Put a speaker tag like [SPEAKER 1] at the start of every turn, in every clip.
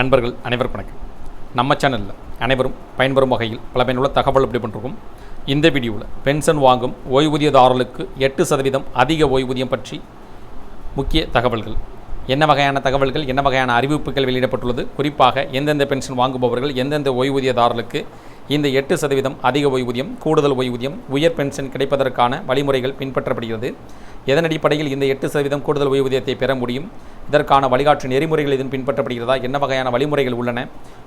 [SPEAKER 1] நண்பர்கள் அனைவருக்கும் வணக்கம். நம்ம சேனலில் அனைவரும் பயன்பெறும் வகையில் பல பயனுள்ள தகவல் அப்படி பண்ணிருக்கோம். இந்த வீடியோவில் பென்ஷன் வாங்கும் ஓய்வூதியதாரர்களுக்கு எட்டு சதவீதம் அதிக ஓய்வூதியம் பற்றி முக்கிய தகவல்கள். என்ன வகையான தகவல்கள் என்ன வகையான அறிவிப்புகள் வெளியிடப்பட்டுள்ளது? குறிப்பாக எந்தெந்த பென்ஷன் வாங்குபவர்கள் எந்தெந்த ஓய்வூதியதாரர்களுக்கு இந்த எட்டு சதவீதம் அதிக ஓய்வூதியம் கூடுதல் ஓய்வூதியம் உயர் பென்ஷன் கிடைப்பதற்கான வழிமுறைகள் பின்பற்றப்படுகிறது. எதன் அடிப்படையில் இந்த எட்டு சதவீதம் கூடுதல் ஓய்வூதியத்தை பெற முடியும்? இதற்கான வழிகாட்டு நெறிமுறைகள் இதன் பின்பற்றப்படுகிறதா? என்ன வகையான வழிமுறைகள் உள்ளன?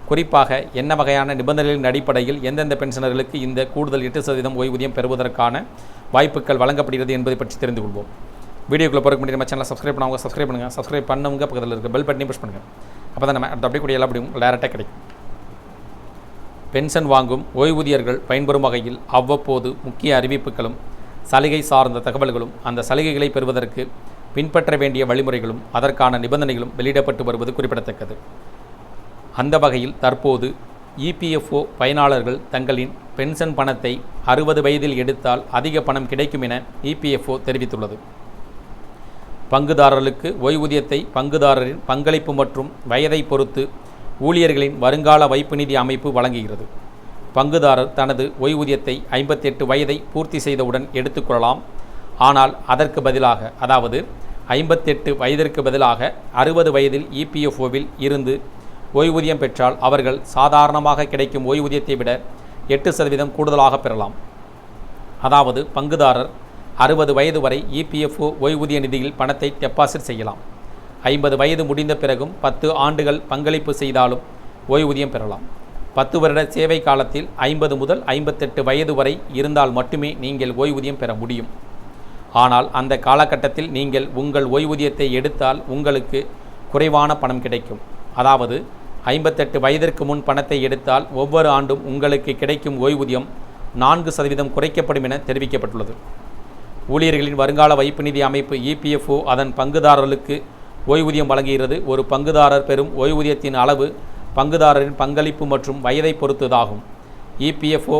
[SPEAKER 1] குறிப்பாக என்ன வகையான நிபந்தனைகளின் அடிப்படையில் எந்தெந்த பென்ஷனர்களுக்கு இந்த கூடுதல் எட்டு சதவீதம் ஓய்வூதியம் பெறுவதற்கான வாய்ப்புகள் வழங்கப்படுகிறது என்பதை பற்றி தெரிந்து கொள்வோம். வீடியோக்குள்ளே பிறகு முன்னாடி நம்ம சேனலை சப்ஸ்கிரைப் பண்ணுவாங்க சப்ஸ்கிரைப் பண்ணுங்கள் சப்ஸ்கிரைப் பண்ணவங்க பக்கத்தில் இருக்க பெல் பட்டனையும் ப்ரெஸ் பண்ணுங்கள் அப்போ தான் நம்ம அடுத்த அப்படியே கூடிய எல்லா அப்படியும் டேரெக்டாக கிடைக்கும். பென்ஷன் வாங்கும் ஓய்வூதியர்கள் பயன்பெறும் வகையில் அவ்வப்போது முக்கிய அறிவிப்புகளும் சலுகை சார்ந்த தகவல்களும் அந்த சலுகைகளை பெறுவதற்கு பின்பற்ற வேண்டிய வழிமுறைகளும் அதற்கான நிபந்தனைகளும் வெளியிடப்பட்டு வருவது குறிப்பிடத்தக்கது. அந்த வகையில் தற்போது இபிஎஃப்ஓ பயனாளர்கள் தங்களின் பென்ஷன் பணத்தை அறுபது வயதில் எடுத்தால் அதிக பணம் கிடைக்கும் என இபிஎஃப்ஓ தெரிவித்துள்ளது. பங்குதாரர்களுக்கு ஓய்வூதியத்தை பங்குதாரரின் பங்களிப்பு மற்றும் வயதை பொறுத்து ஊழியர்களின் வருங்கால வைப்பு நிதி அமைப்பு வழங்குகிறது. பங்குதாரர் தனது ஓய்வூதியத்தை ஐம்பத்தெட்டு வயதை பூர்த்தி செய்தவுடன் எடுத்துக்கொள்ளலாம் ஆனால் அதற்கு பதிலாக அதாவது ஐம்பத்தெட்டு வயதிற்கு பதிலாக அறுபது வயதில் இபிஎஃப்ஓவில் இருந்து ஓய்வூதியம் பெற்றால் அவர்கள் சாதாரணமாக கிடைக்கும் ஓய்வூதியத்தை விட எட்டு சதவீதம் கூடுதலாக பெறலாம். அதாவது பங்குதாரர் அறுபது வயது வரை இபிஎஃப்ஓ ஓய்வூதிய நிதியில் பணத்தை டெபாசிட் செய்யலாம். ஐம்பது வயது முடிந்த பிறகும் பத்து ஆண்டுகள் பங்களிப்பு செய்தாலும் ஓய்வூதியம் பெறலாம். பத்து வருட சேவை காலத்தில் ஐம்பது முதல் ஐம்பத்தெட்டு வயது வரை இருந்தால் மட்டுமே நீங்கள் ஓய்வூதியம் பெற முடியும். ஆனால் அந்த காலகட்டத்தில் நீங்கள் உங்கள் ஓய்வூதியத்தை எடுத்தால் உங்களுக்கு குறைவான பணம் கிடைக்கும். அதாவது ஐம்பத்தெட்டு வயதிற்கு முன் பணத்தை எடுத்தால் ஒவ்வொரு ஆண்டும் உங்களுக்கு கிடைக்கும் ஓய்வூதியம் நான்கு சதவீதம் குறைக்கப்படும் என தெரிவிக்கப்பட்டுள்ளது. ஊழியர்களின் வருங்கால வைப்பு நிதி அமைப்பு இபிஎஃப்ஓ அதன் பங்குதாரர்களுக்கு ஓய்வூதியம் வழங்குகிறது. ஒரு பங்குதாரர் பெறும் ஓய்வூதியத்தின் அளவு பங்குதாரரின் பங்களிப்பு மற்றும் வயதை பொறுத்ததாகும். இபிஎஃப்ஓ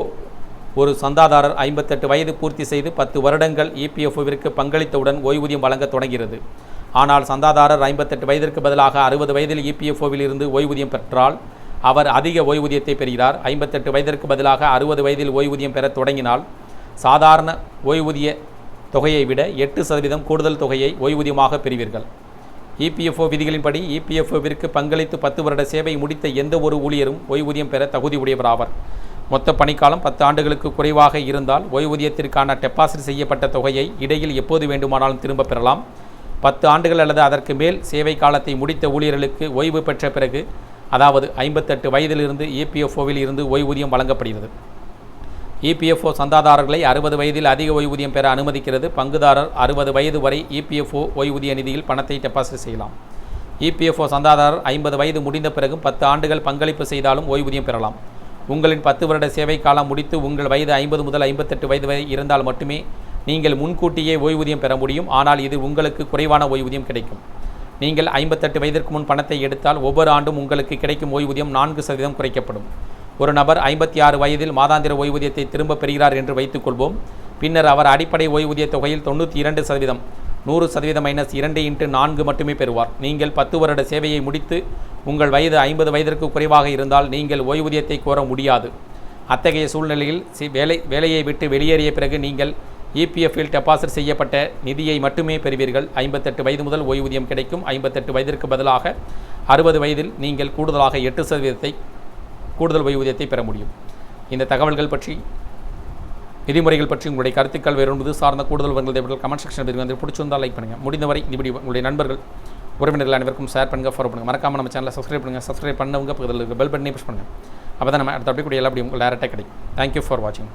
[SPEAKER 1] ஒரு சந்தாதாரர் ஐம்பத்தெட்டு வயது பூர்த்தி செய்து பத்து வருடங்கள் இபிஎஃப்ஓவிற்கு பங்களித்தவுடன் ஓய்வூதியம் வழங்க தொடங்கிறது ஆனால் சந்தாதாரர் ஐம்பத்தெட்டு வயதிற்கு பதிலாக அறுபது வயதில் இபிஎஃப்ஓவில் இருந்து ஓய்வூதியம் பெற்றால் அவர் அதிக ஓய்வூதியத்தை பெறுகிறார். ஐம்பத்தெட்டு வயதிற்கு பதிலாக அறுபது வயதில் ஓய்வூதியம் பெறத் தொடங்கினால் சாதாரண ஓய்வூதிய தொகையை விட எட்டு சதவீதம் கூடுதல் தொகையை ஓய்வூதியமாக பெறுவீர்கள். இபிஎஃப்ஓ விதிகளின்படி இபிஎஃப்ஓவிற்கு பங்களித்து பத்து வருட சேவை முடித்த எந்த ஒரு ஊழியரும் ஓய்வூதியம் பெற தகுதி உடையவராவர் மொத்த பணிக்காலம் பத்து ஆண்டுகளுக்கு குறைவாக இருந்தால் ஓய்வூதியத்திற்கான டெபாசிட் செய்யப்பட்ட தொகையை இடையில் எப்போது வேண்டுமானாலும் திரும்ப பெறலாம். பத்து ஆண்டுகள் அல்லது அதற்கு மேல் சேவை காலத்தை முடித்த ஊழியர்களுக்கு ஓய்வு பெற்ற பிறகு அதாவது ஐம்பத்தெட்டு வயதிலிருந்து இபிஎஃப்ஓவில் இருந்து ஓய்வூதியம் வழங்கப்படுகிறது. இபிஎஃப்ஓ சந்தாதாரர்களை அறுபது வயதில் அதிக ஓய்வூதியம் பெற அனுமதிக்கிறது. பங்குதாரர் அறுபது வயது வரை இபிஎஃப்ஓ ஓய்வூதிய நிதியில் பணத்தை டெபாசிட் செய்யலாம். இபிஎஃப்ஓ சந்தாதாரர் ஐம்பது வயது முடிந்த பிறகும் பத்து ஆண்டுகள் பங்களிப்பு செய்தாலும் ஓய்வூதியம் பெறலாம். உங்களின் பத்து வருட சேவை காலம் முடித்து உங்கள் வயது ஐம்பது முதல் ஐம்பத்தெட்டு வயது வரை இருந்தால் மட்டுமே நீங்கள் முன்கூட்டியே ஓய்வூதியம் பெற முடியும். ஆனால் இது உங்களுக்கு குறைவான ஓய்வூதியம் கிடைக்கும். நீங்கள் ஐம்பத்தெட்டு வயதிற்கு முன் பணத்தை எடுத்தால் ஒவ்வொரு ஆண்டும் உங்களுக்கு கிடைக்கும் ஓய்வூதியம் நான்கு சதவீதம் குறைக்கப்படும். ஒரு நபர் ஐம்பத்தி ஆறு வயதில் மாதாந்திர ஓய்வூதியத்தை திரும்ப பெறுகிறார் என்று வைத்துக்கொள்வோம். பின்னர் அவர் அடிப்படை ஓய்வூதிய தொகையில் தொண்ணூற்றி இரண்டு சதவீதம் நூறு சதவீதம் மைனஸ் இரண்டு இன்ட்டு நான்கு மட்டுமே பெறுவார். நீங்கள் பத்து வருட சேவையை முடித்து உங்கள் வயது ஐம்பது வயதிற்கு குறைவாக இருந்தால் நீங்கள் ஓய்வூதியத்தை கோர முடியாது. அத்தகைய சூழ்நிலையில் சி வேலை வேலையை விட்டு வெளியேறிய பிறகு நீங்கள் இபிஎஃப்பில் டெபாசிட் செய்யப்பட்ட நிதியை மட்டுமே பெறுவீர்கள். ஐம்பத்தெட்டு வயது முதல் ஓய்வூதியம் கிடைக்கும். ஐம்பத்தெட்டு வயதிற்கு பதிலாக அறுபது வயதில் நீங்கள் கூடுதலாக எட்டு சதவீதத்தை கூடுதல் ஓய்வூதியத்தை பெற முடியும். இந்த தகவல்கள் பற்றி விதிமுறைகள் பற்றி உங்களுடைய கருத்துக்கள் வேறு சார்ந்த கூடுதல் விவரங்கள் தேவைகள் கமெண்ட் செக்ஷன் வந்து பிடிச்சிருந்தால் லைக் பண்ணுங்கள் முடிந்தவரை இந்த வீடியோ உங்களுடைய நண்பர்கள் உறவினர்கள் அனைவருக்கும் ஷேர் பண்ணுங்கள் ஃபாலோ பண்ணுங்கள் மறக்காமல் நம்ம சேனலை சப்ஸ்கிரைப் பண்ணுங்கள் சப்ஸ்கிரைப் பண்ணவங்க பக்கத்தில் இருக்க பெல் பட்டனே புஷ் பண்ணுங்கள் அப்போ தான் நம்ம அடுத்த அப்படி கூட எல்லா அப்படி உங்களுக்கு டேரெக்டாக கிடைக்கும். தேங்க்யூ ஃபார் வாட்சிங்